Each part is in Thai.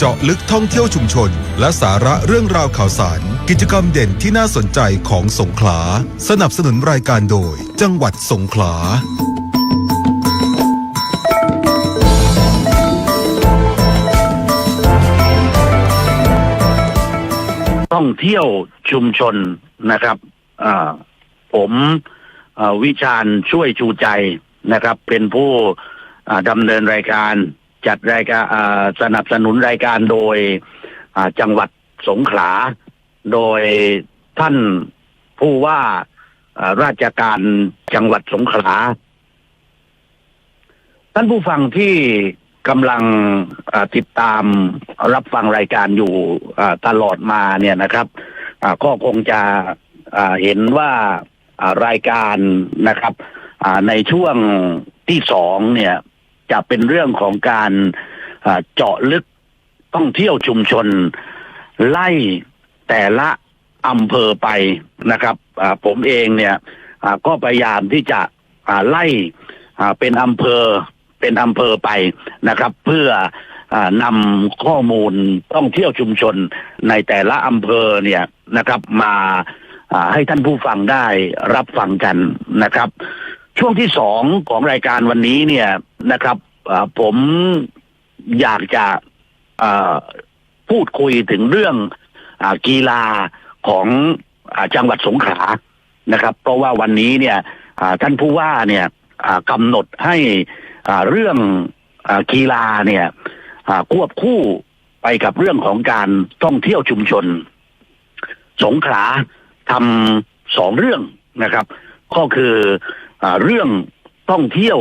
เจาะลึกท่องเที่ยวชุมชน และสาระเรื่องราวข่าวสาร กิจกรรมเด่นที่น่าสนใจของสงขลา สนับสนุนรายการโดย จังหวัดสงขลาท่องเที่ยวชุมชนนะครับผมวิชาญช่วยชูใจนะครับ เป็นผู้ดำเนินรายการ จัดรายการสนับสนุนรายการโดยจังหวัดสงขลา โดยท่านผู้ว่าราชการจังหวัดสงขลา ท่านผู้ฟังที่กำลังติดตามรับฟังรายการอยู่ตลอดมาเนี่ยนะครับก็คงจะเห็นว่ารายการนะครับในช่วงที่สองเนี่ย จะเป็นเรื่องของการเจาะลึกท่องเที่ยวชุมชน ไล่แต่ละอำเภอไปนะครับผมเองเนี่ยก็พยายามที่จะไล่เป็นอำเภอเป็นอำเภอไปนะครับ เพื่อนำข้อมูลท่องเที่ยวชุมชนในแต่ละอำเภอเนี่ยนะครับมาให้ท่านผู้ฟังได้รับฟังกันนะครับ ช่วงที่สองของรายการวันนี้เนี่ยนะครับผมอยากจะพูดคุยถึงเรื่องอกีฬาของอจังหวัดสงขลานะครับ เพราะว่าวันนี้เนี่ยท่านผู้ว่าเนี่ยกำหนดให้เรื่องอกีฬาเนี่ยควบคู่ไปกับเรื่องของการท่องเที่ยวชุมชน สงขลาทำสองเรื่องนะครับ ก็คือ เรื่องท่องเที่ยว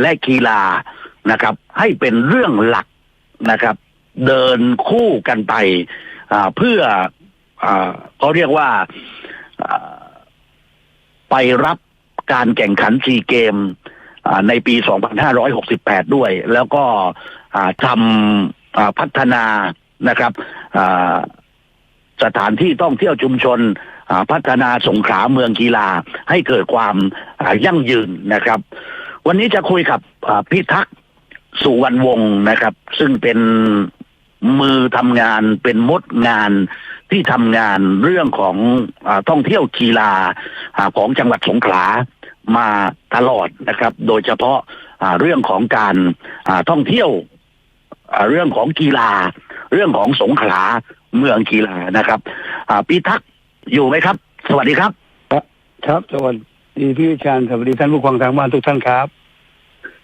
และกีฬานะครับ ให้เป็นเรื่องหลักนะครับ เดินคู่กันไปเพื่ออเขาเรียกว่าไปรับการแข่งขันซีเกมอ่าในปี 2568 ด้วย แล้วก็ทำพัฒนานะครับสถานที่ท่องเที่ยวชุมชน พัฒนาสงขลาเมืองกีฬาให้เกิดความยั่งยืนนะครับ วันนี้จะคุยกับอ่าพิทักษ์สุวรรณวงศ์นะครับ ซึ่งเป็นมือทำงานเป็นมดงานที่ทำงานเรื่องของอท่องเที่ยวกีฬาอของจังหวัดสงขลามาตลอดนะครับ โดยเฉพาะเรื่องของการท่องเที่ยวเรื่องของกีฬา เรื่องของสงขลาเมืองกีฬานะครับอ่าพิทักษ์ อยู่ไหมครับ สวัสดีครับ ครับ สวัสดีพี่วิชาญสวัสดีท่านผู้ฟังทางบ้านทุกท่านครับ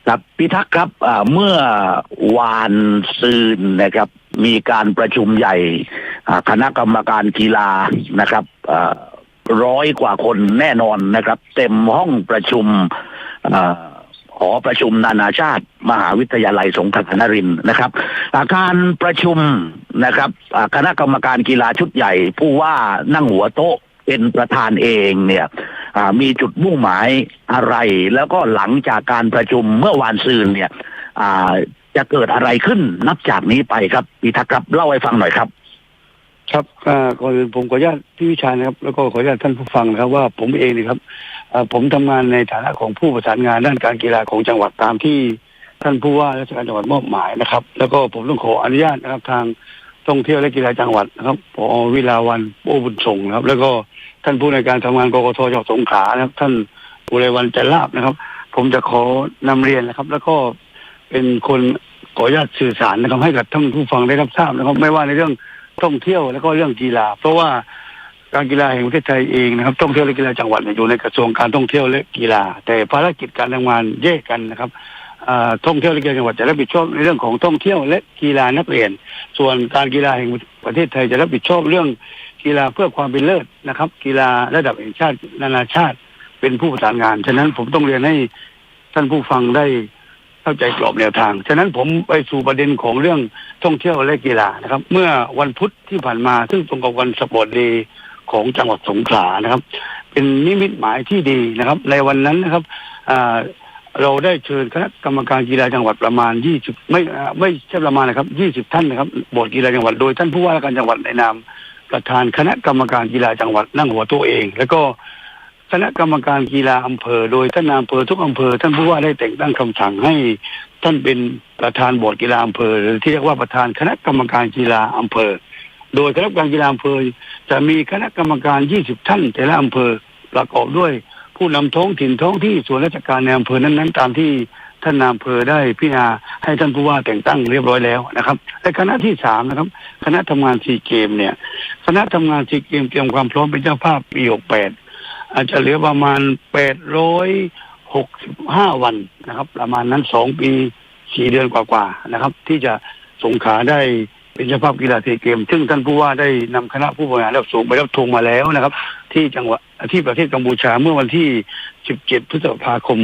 ครับพิทักษ์ครับอ่าเมื่อวานซืนนะครับ มีการประชุมใหญ่อ่าคณะกรรมการกีฬานะครับอ่าร้อยกว่าคนแน่นอนนะครับ เต็มห้องประชุมอ่า หอประชุมนานาชาติ มหาวิทยาลัยสงขลานรินนะครับอาการประชุมนะครับคณะกรรมการกีฬาชุดใหญ่ ผู้ว่านั่งหัวโต๊ะเป็นประธานเองเนี่ยมีจุดมุ่งหมายอะไร แล้วก็หลังจากการประชุมเมื่อวานซืนเนี่ยจะเกิดอะไรขึ้นนับจากนี้ไปครับพีทักษ์ครับเล่าให้ฟังหน่อยครับ ครับก่อนอื่นผมขออนุญาตพี่วิชานะครับ แล้วก็ขออนุญาตท่านผู้ฟังนะครับว่าผมเองนะครับ ผมทำงานในฐานะของผู้ประสานงานด้านการกีฬาของจังหวัดตามที่ท่านผู้ว่าราชการจังหวัดมอบหมายนะครับ แล้วก็ผมต้องขออนุญาตนะครับทางท่องเที่ยวและกีฬาจังหวัดนะครับพอวิลาวันโอบุญส่งนะครับ แล้วก็ท่านผู้ในการทำงานกกทจังหวัดสงขลานะครับ ท่านอุไรวันจันลาบนะครับ ผมจะขอนำเรียนนะครับ แล้วก็เป็นคนขออนุญาตสื่อสารนะครับ ให้กับท่านผู้ฟังได้รับทราบนะครับ ไม่ว่าในเรื่องท่องเที่ยวแล้วก็เรื่องกีฬา เพราะว่า การกีฬาแห่งประเทศไทยเองนะครับท่องเที่ยวและกีฬาจังหวัดอยู่ในกระทรวงการท่องเที่ยวและกีฬา แต่ภารกิจการทำงานแยกกันนะครับท่องเที่ยวและกีฬาจังหวัดจะรับผิดชอบในเรื่องของท่องเที่ยวและกีฬานักเรียน ส่วนการกีฬาแห่งประเทศไทยจะรับผิดชอบเรื่องกีฬาเพื่อความเป็นเลิศนะครับ กีฬาระดับแห่งชาตินานาชาติเป็นผู้ประสานงาน ฉะนั้นผมต้องเรียนให้ท่านผู้ฟังได้เข้าใจกรอบแนวทาง ฉะนั้นผมไปสู่ประเด็นของเรื่องท่องเที่ยวและกีฬานะครับ เมื่อวันพุธที่ผ่านมาซึ่งตรงกับวันสปอร์ตเดย์ ของจังหวัดสงขลานะครับ เป็นนิมิตหมายที่ดีนะครับ ในวันนั้นนะครับเราได้เชิญคณะกรรมการกีฬาจังหวัดประมาณยี่สิบไม่ไม่ใช่ประมาณนะครับยี่สิบท่านนะครับบอร์ดกีฬาจังหวัดโดยท่านผู้ว่าการจังหวัดในนามประธานคณะกรรมการกีฬาจังหวัดนั่งหัวต๊ะเอง แล้วก็คณะกรรมการกีฬาอำเภอ โดยท่านนายอำเภอทุกอำเภอ ท่านผู้ว่าได้แต่งตั้งคำสั่งให้ ท่านเป็นประธานบอร์ดกีฬาอำเภอหรือที่เรียกว่าประธานคณะกรรมการกีฬาอำเภอ โดยคณะกรรมการกีฬาอำเภอจะมีคณะกรรมการ 20 ท่านแต่ละอำเภอประกอบด้วยผู้นำท้องถิ่นท้องที่ส่วนราชการในอำเภอนั้นๆ ตามที่ท่านนายอำเภอได้พิจารณาให้ท่านผู้ว่าแต่งตั้งเรียบร้อยแล้วนะครับ และคณะที่สามนะครับ คณะทำงานซีเกมเนี่ย คณะทำงานซีเกมเตรียมความพร้อมเป็นเจ้าภาพปี68อาจจะเหลือประมาณ865วันนะครับ ประมาณนั้นสองปีสี่เดือนกว่าๆนะครับ ที่จะสงขาได้ เป็นเจ้าภาพกีฬาซีเกม ซึ่งท่านผู้ว่าได้นำคณะผู้บริหารระดับสูงไปรับธงมาแล้วนะครับ ที่จังหวัดที่ประเทศกัมพูชาเมื่อวันที่ 17 พฤษภาคม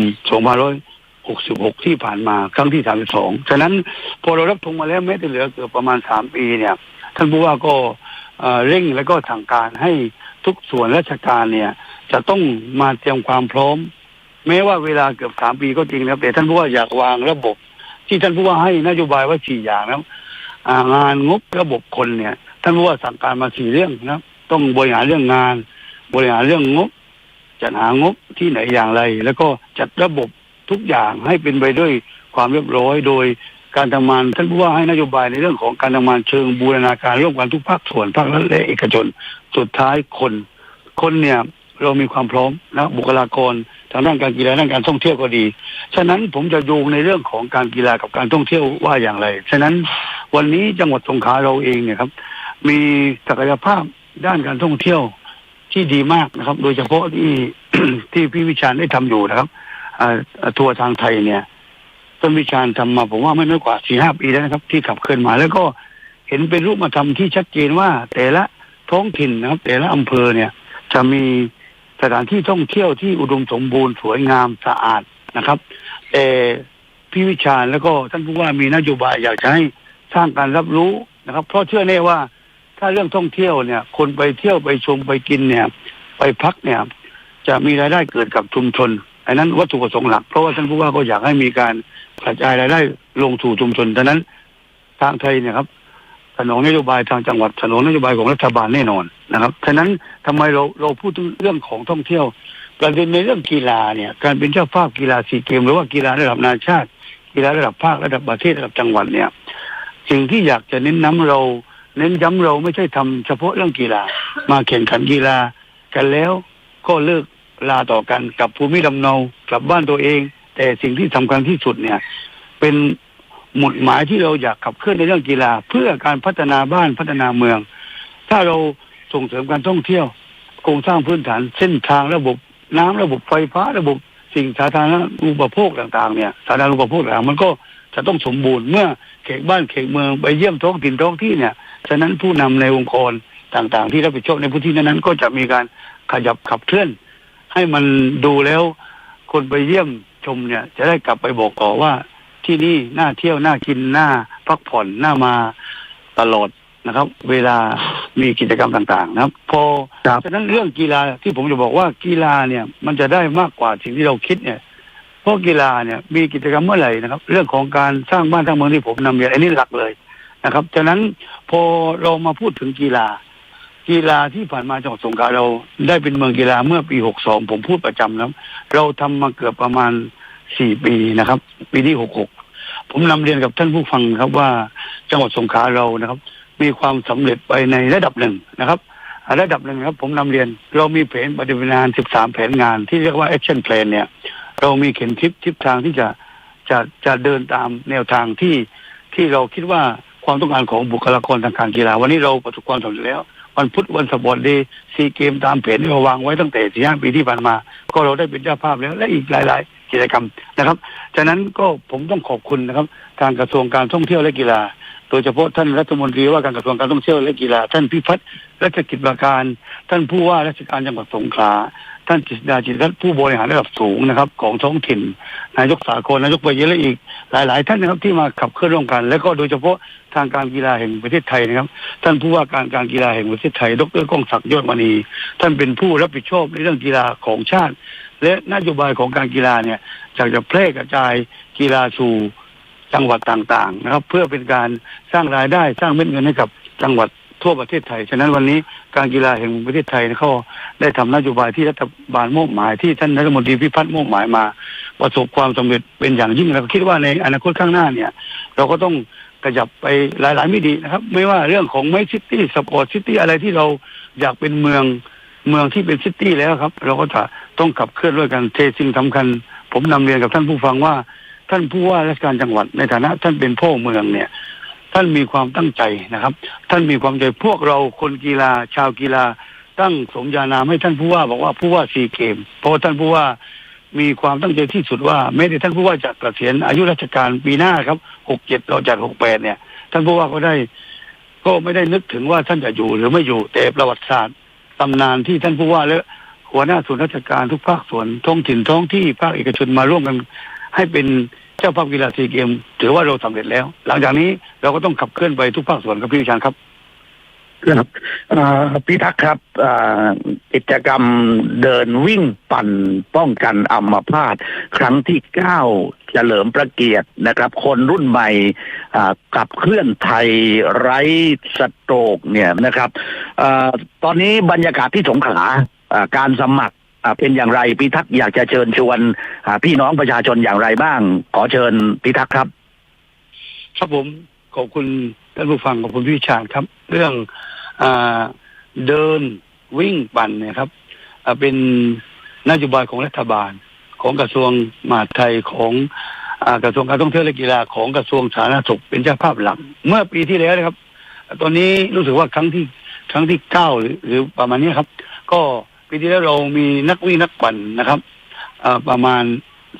2566 ที่ผ่านมาครั้งที่ 32 ฉะนั้นพอเรารับธงมาแล้วแม้จะเหลือเกือบประมาณ 3 ปีเนี่ย ท่านผู้ว่าก็เร่งและก็สั่งการให้ทุกส่วนราชการเนี่ย จะต้องมาเตรียมความพร้อม แม้ว่าเวลาเกือบสามปีก็จริงนะครับแต่ท่านผู้ว่าอยากวางระบบ ที่ท่านผู้ว่าให้นโยบายว่าสี่อย่างนะครับ งานงบระบบคนเนี่ยท่านผู้ว่าสั่งการมาสี่เรื่องนะต้องบริหารเรื่องงาน บริหารเรื่องงบ จัดหางบที่ไหนอย่างไร แล้วก็จัดระบบทุกอย่างให้เป็นไปด้วยความเรียบร้อยโดยการทำงานท่านผู้ว่าให้นโยบายในเรื่องของการทำงานเชิงบูรณาการร่วมกันทุกภาคส่วนภาครัฐและเอกชน สุดท้ายคน คนเนี่ยเรามีความพร้อมนะบุคลากรทางด้านการกีฬาด้านการท่องเที่ยวก็ดี ฉะนั้นผมจะโยงในเรื่องของการกีฬากับการท่องเที่ยวว่าอย่างไร ฉะนั้น วันนี้จังหวัดสงขลาเราเองเนี่ยครับ มีศักยภาพด้านการท่องเที่ยวที่ดีมากนะครับ โดยเฉพาะที่ที่พี่วิชาญได้ทำอยู่นะครับอทัวร์ทางไทยเนี่ยต้นวิชาญทำมาผมว่าไม่น้อยกว่าสี่ห้าปีแล้วนะครับ ที่ขับเคลื่อนมา แล้วก็เห็นเป็นรูปธรรมที่ชัดเจนว่า แต่ละท้องถิ่นนะครับ แต่ละอำเภอเนี่ย จะมีสถานที่ท่องเที่ยวที่อุดมสมบูรณ์สวยงามสะอาดนะครับแต่พี่วิชาญแล้วก็ท่านผู้ว่ามีนโยบายอยากจะให้ สร้างการรับรู้นะครับ เพราะเชื่อแน่ว่าถ้าเรื่องท่องเที่ยวเนี่ย คนไปเที่ยวไปชมไปกินเนี่ย ไปพักเนี่ย จะมีรายได้เกิดกับชุมชนอันนั้นวัตถุประสงค์หลัก เพราะว่าท่านผู้ว่าก็อยากให้มีการกระจายรายได้ลงสู่ชุมชนดังนั้นทางไทยเนี่ยครับสนองนโยบายทางจังหวัดสนองนโยบายของรัฐบาลแน่นอนนะครับฉะนั้นทำไมเราเราพูดถึงเรื่องของท่องเที่ยว ประเด็นในเรื่องกีฬาเนี่ย การเป็นเจ้าภาพกีฬาซีเกมหรือว่ากีฬาระดับนานาชาติ กีฬาระดับภาคระดับประเทศระดับจังหวัดเนี่ย สิ่งที่อยากจะเน้นน้ำเรา เน้นย้ำเราไม่ใช่ทำเฉพาะเรื่องกีฬา มาแข่งขันกีฬากันแล้วก็เลิกลาต่อกันกลับภูมิลำเนากลับบ้านตัวเอง แต่สิ่งที่สำคัญที่สุดเนี่ย เป็นหมุดหมายที่เราอยากขับเคลื่อนในเรื่องกีฬา เพื่อการพัฒนาบ้านพัฒนาเมือง ถ้าเราส่งเสริมการท่องเที่ยวโครงสร้างพื้นฐานเส้นทางระบบน้ำระบบไฟฟ้าระบบสิ่งสาธารณูปโภคต่างๆเนี่ยสาธารณูปโภคต่างๆมันก็ จะต้องสมบูรณ์เมื่อเขตบ้านเขตเมืองไปเยี่ยมท้องถิ่นท้องที่เนี่ยฉะนั้นผู้นำในองค์กรต่างๆ ที่รับผิดชอบในพื้นที่นั้นๆก็จะมีการขยับขับเคลื่อน ให้มันดูแล้วคนไปเยี่ยมชมเนี่ย จะได้กลับไปบอกต่อว่า ที่นี่น่าเที่ยวน่ากินน่าพักผ่อนน่ามาตลอดนะครับ เวลามีกิจกรรมต่าง ๆ นะครับ พอฉะนั้นเรื่องกีฬาที่ผมจะบอกว่ากีฬาเนี่ย มันจะได้มากกว่าสิ่งที่เราคิดเนี่ยเพ ราะกีฬาเนี่ยมีกิจกรรมเมื่อไหร่นะครับ เรื่องของการสร้างบ้านสร้างเมืองที่ผมนำเรียนอันนี้หลักเลยนะครับฉะนั้นพอเรามาพูดถึงกีฬา กีฬาที่ผ่านมาจังหวัดสงขลาเราได้เป็นเมืองกีฬาเมื่อปี 62 ผมพูดประจำนะเราทำมาเกือบประมาณ 4 ปีนะครับ ปีที่ 66 ผมนำเรียนกับท่านผู้ฟังครับว่าจังหวัดสงขลาเรานะครับ มีความสำเร็จไปในระดับหนึ่งนะครับระดับหนึ่งครับผมนำเรียน เรามีแผนปฏิบัติงาน 13 แผนงานที่เรียกว่า action plan เนี่ย เรามีเข็มทิศทิศทางที่จะจะจะเดินตามแนวทางที่ที่เราคิดว่าความต้องการของบุคลากรทางการกีฬา วันนี้เราประสบความสำเร็จแล้ว วันพุธวันสปอร์ตเดย์ซีเกมตามแผนที่เราวางไว้ตั้งแต่สี่ห้าปีที่ผ่านมา ก็เราได้เป็นเจ้าภาพแล้วและอีกหลาย ๆ กิจกรรมนะครับฉะนั้นก็ผมต้องขอบคุณนะครับ ทางกระทรวงการท่องเที่ยวและกีฬาโดยเฉพาะท่านรัฐมนตรีว่าการกระทรวงการท่องเที่ยวและกีฬา ท่านพิพัฒน์รัชกิจประการ ท่านผู้ว่าราชการจังหวัดสงขลา ท่านจิตดาจิตรรัตน์ผู้บริหารระดับสูงนะครับ ของท้องถิ่น นายกสากลนายกไปเยอะและอีก หลาย ๆ ท่านนะครับที่มาขับเคลื่อนร่วมกัน และก็โดยเฉพาะทางการกีฬาแห่งประเทศไทยนะครับ ท่านผู้ว่าการการกีฬาแห่งประเทศไทย ดรก้องศักดิ์ยอดมณีท่านเป็นผู้รับผิดชอบในเรื่องกีฬาของชาติ และนโยบายของการกีฬาเนี่ยอยากจะแพร่กระจายกีฬาสู่จังหวัดต่าง ๆ นะครับ เพื่อเป็นการสร้างรายได้สร้างเม็ดเงินให้กับจังหวัด ทั่วประเทศไทย ฉะนั้นวันนี้การกีฬาแห่งประเทศไทยเขาได้ทำนโยบายที่รัฐบาลมอบหมายที่ท่านรัฐมนตรีพิพัฒน์มอบหมายมา ประสบความสำเร็จเป็นอย่างยิ่งแล้วก็คิดว่าในอนาคตข้างหน้าเนี่ย เราก็ต้องกระยับไปหลายๆมิตินะครับ ไม่ว่าเรื่องของไม่ซิตี้สปอร์ตซิตี้อะไรที่เราอยากเป็นเมืองเมืองที่เป็นซิตี้แล้วครับ เราก็จะต้องขับเคลื่อนด้วยกันเทสิ่งสำคัญ ผมนำเรียนกับท่านผู้ฟังว่า ท่านผู้ว่าราชการจังหวัดในฐานะท่านเป็นพ่อเมืองเนี่ย ท่านมีความตั้งใจนะครับ ท่านมีความใจพวกเราคนกีฬาชาวกีฬาตั้งสมญานามให้ท่านผู้ว่าบอกว่าผู้ว่าซีเกม เพราะท่านผู้ว่ามีความตั้งใจที่สุดว่าแม้แต่ท่านผู้ว่าจะเกษียณอายุราชการปีหน้าครับหกเจ็ดเราจัดหกแปดเนี่ย ท่านผู้ว่าก็ได้ ก็ไม่ได้นึกถึงว่าท่านจะอยู่หรือไม่อยู่แต่ประวัติศาสตร์ตำนานที่ท่านผู้ว่าและหัวหน้าส่วนราชการทุกภาคส่วนท้องถิ่นท้องที่ภาคเอกชนมาร่วมกันให้เป็น เจ้าภาพกีฬาซีเกมถือว่าเราสำเร็จแล้ว หลังจากนี้เราก็ต้องขับเคลื่อนไปทุกภาคส่วนครับพี่วิชานครับครับพี่ทักษ์ครับกิจกรรมเดินวิ่งปั่นป้องกันอัมพาตครั้งที่เก้าเฉลิมพระเกียรตินะครับ คนรุ่นใหม่กับเคลื่อนไทยไร้สโตรกเนี่ยนะครับอตอนนี้บรรยากาศที่สงขลาการสมัคร เป็นอย่างไรพี่ทักษ์อยากจะเชิญชวนพี่น้องประชาชนอย่างไรบ้าง ขอเชิญพี่ทักษ์ครับ ครับผมขอบคุณท่านผู้ฟังขอบคุณพี่วิชาญครับ เรื่องอเดินวิ่งปั่นเนี่ยครับเป็นนโยบายของรัฐบาล ของกระทรวงมหาดไทยของอกระทรวงการท่องเที่ยวและกีฬาของกระทรวงสาธารณสุขเป็นเจ้าภาพหลักเมื่อปีที่แล้วนะครับ ตอนนี้รู้สึกว่าครั้งที่ครั้งที่เก้าหรือประมาณนี้ครับ ก็ ปีที่แล้วเรามีนักวิ่งนักปั่นนะครับประมาณ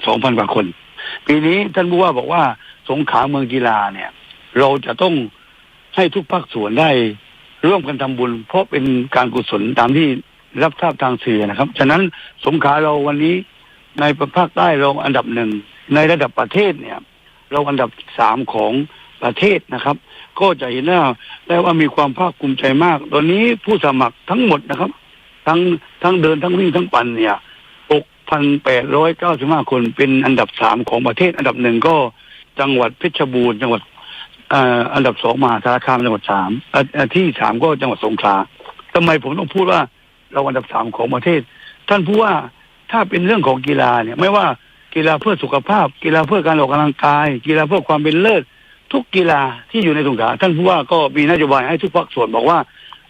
สองพันกว่าคน ปีนี้ท่านผู้ว่าบอกว่าสงขาเมืองกีฬาเนี่ย เราจะต้องให้ทุกภาคส่วนได้ร่วมกันทำบุญ เพราะเป็นการกุศลตามที่รับทราบทางสื่อนะครับ ฉะนั้นสงขาเราวันนี้ในภาคใต้เราอันดับหนึ่งในระดับประเทศเนี่ย เราอันดับสามของประเทศนะครับ ก็จะเห็นได้ได้ว่ามีความภาคภูมิใจมาก ตอนนี้ผู้สมัครทั้งหมดนะครับ ทั้งทั้งเดินทั้งวิ่งทั้งปั่นเนี่ย6,895คนเป็นอันดับสามของประเทศ อันดับหนึ่งก็จังหวัดเพชรบูรณ์จังหวัดอ่ออันดับสองมหาสารคามจังหวัดสามที่สามก็จังหวัดสงขลาทำไมผมต้องพูดว่าเราอันดับสามของประเทศ ท่านผู้ว่าถ้าเป็นเรื่องของกีฬาเนี่ย ไม่ว่ากีฬาเพื่อสุขภาพ กีฬาเพื่อการออกกำลังกาย กีฬาเพื่อความเป็นเลิศทุกกีฬาที่อยู่ในสงขลาท่านผู้ว่าก็มีนโยบายให้ทุกภาคส่วนบอกว่า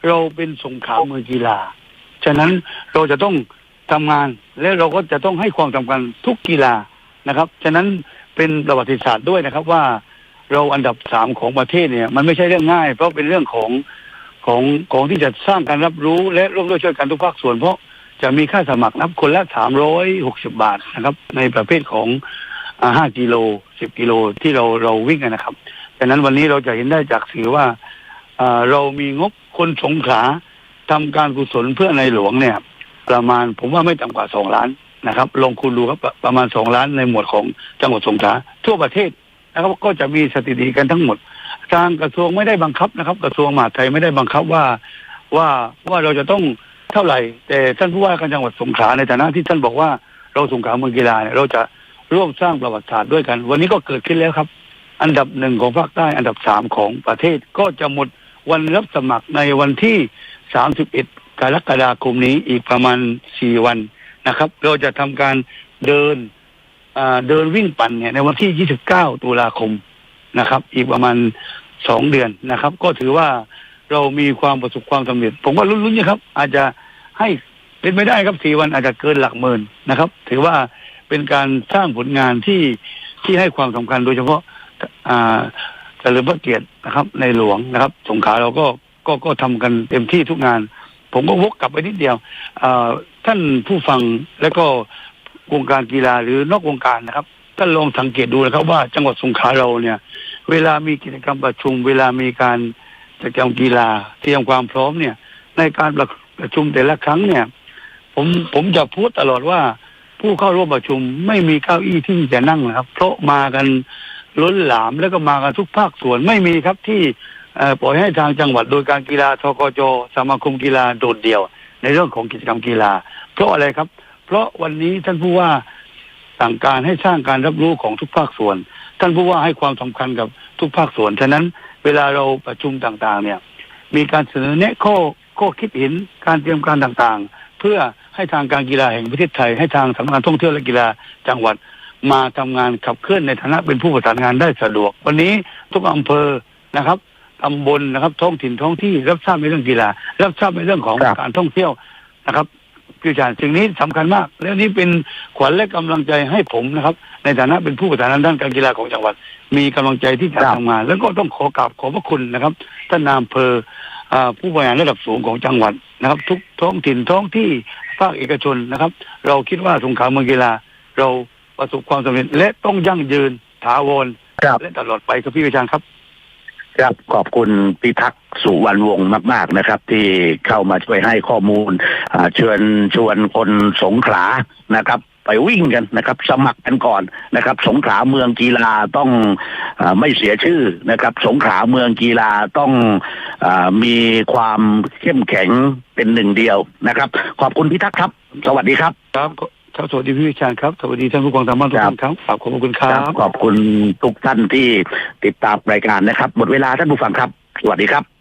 เราเป็นสงขลาเมืองกีฬา ฉะนั้นเราจะต้องทำงาน และเราก็จะต้องให้ความสำคัญทุกกีฬานะครับ ฉะนั้นเป็นประวัติศาสตร์ด้วยนะครับว่าเราอันดับสามของประเทศเนี่ย มันไม่ใช่เรื่องง่าย เพราะเป็นเรื่องของของของที่จะสร้างการรับรู้และร่วมด้วยช่วยกันทุกภาคส่วน เพราะจะมีค่าสมัครนับคนละสามร้อยหกสิบาทนะครับ ในประเภทของห้ากิโลสิบกิโลที่เราเราวิ่งกันนะครับฉะนั้นวันนี้เราจะเห็นได้จากสื่อว่าเรามีงบคนสงขา ทำการกุศลเพื่อในหลวงเนี่ย ประมาณผมว่าไม่ต่ำกว่าสองล้านนะครับ ลงคูณดูครับประประมาณสองล้านในหมวดของจังหวัดสงขลาทั่วประเทศนะครับก็จะมีสถิติกันทั้งหมด ทางกระทรวงไม่ได้บังคับนะครับ กระทรวงมหาดไทยไม่ได้บังคับว่าว่าว่าเราจะต้องเท่าไหร่ แต่ท่านผู้ว่าการจังหวัดสงขลาในฐานะที่ท่านบอกว่าเราสงขลาเมืองกีฬาเนี่ยเราจะร่วมสร้างประวัติศาสตร์ด้วยกัน วันนี้ก็เกิดขึ้นแล้วครับ อันดับหนึ่งของภาคใต้อันดับสามของประเทศก็จะหมดวันรับสมัครในวันที่ สามสิบเอ็ดกรกฎาคมนี้อีกประมาณสี่วันนะครับ เราจะทำการเดินเดินวิ่งปั่นเนี่ยในวันที่ยี่สิบเก้าตุลาคมนะครับ อีกประมาณสองเดือนนะครับ ก็ถือว่าเรามีความประสบความสำเร็จ ผมว่าลุ้นๆนะครับ อาจจะให้เป็นไม่ได้ครับสี่วันอาจจะเกินหลักหมื่นนะครับ ถือว่าเป็นการสร้างผลงานที่ที่ให้ความสำคัญโดยเฉพาะอ่าเฉลิมพระเกียรตินะครับ ในหลวงนะครับ สงขลาเราก็ ก็ก็ทำกันเต็มที่ทุกงาน ผมก็วกกลับไปนิดเดียวอท่านผู้ฟังและก็วงการกีฬาหรือนอกวงการนะครับท่านลองสังเกตดูนะครับว่าจังหวัดสงขลาเราเนี่ย เวลามีกิจกรรมประชุม เวลามีการกิจกรรมกีฬาเตรียมความพร้อมเนี่ย ในการประประชุมแต่ละครั้งเนี่ย ผมผมจะพูดตลอดว่า ผู้เข้าร่วมประชุมไม่มีเก้าอี้ที่จะนั่งนะครับ เพราะมากันล้นหลามแล้วก็มากันทุกภาคส่วนไม่มีครับที่ ปล่อยให้ทางจังหวัดโดยการกีฬาทกจสมาคมกีฬาโดดเดี่ยว ในเรื่องของกิจกรรมกีฬา เพราะอะไรครับ เพราะวันนี้ท่านผู้ว่าสั่งการให้สร้างการรับรู้ของทุกภาคส่วน ท่านผู้ว่าให้ความสำคัญกับทุกภาคส่วนฉะนั้นเวลาเราประชุมต่างๆ เนี่ย มีการเสนอแนะข้อข้อคิดเห็นการเตรียมการต่างๆ เพื่อให้ทางการกีฬาแห่งประเทศไทย ให้ทางสำนักงานท่องเที่ยวและกีฬาจังหวัดมาทำงานขับเคลื่อนในฐานะเป็นผู้ประสานงานได้สะดวก วันนี้ทุกอำเภอนะครับ ตำบลนะครับ ท้องถิ่นท้องที่รับทราบในเรื่องกีฬา รับทราบในเรื่องของครับ การท่องเที่ยวนะครับพี่อาจารย์สิ่งนี้สำคัญมาก แล้วนี่เป็นขวัญและกำลังใจให้ผมนะครับ ในฐานะเป็นผู้ประสานงานด้านการกีฬาของจังหวัด มีกำลังใจที่จะครับ ทำงาน แล้วก็ต้องขอกราบขอบพระคุณนะครับท่านนายอำเภออ่าผู้บริหารระดับสูงของจังหวัดนะครับ ทุกท้องถิ่นท้องที่ภาคเอกชนนะครับ เราคิดว่าสงขลาเมืองกีฬา เราประสบความสำเร็จและต้องยั่งยืนถาวรครับ และตลอดไปครับพี่วิชาญครับ ครับขอบคุณพิทักษ์สุวรรณวงศ์มาก ๆนะครับ ที่เข้ามาช่วยให้ข้อมูลเชิญชวนคนสงขลานะครับไปวิ่งกันนะครับ สมัครกันก่อนนะครับ สงขลาเมืองกีฬาต้องอไม่เสียชื่อนะครับ สงขลาเมืองกีฬาต้องอมีความเข้มแข็งเป็นหนึ่งเดียวนะครับ ขอบคุณพิทักษ์ครับ สวัสดีครับครับ ครับสวัสดีพี่วิชาญครับ สวัสดีท่านผู้กองทางบ้านทุกท่านครับขอบขอบคุณครับ ขอบคุณทุกท่านที่ติดตามรายการนะครับ หมดเวลาท่านผู้ฟังครับ สวัสดีครับ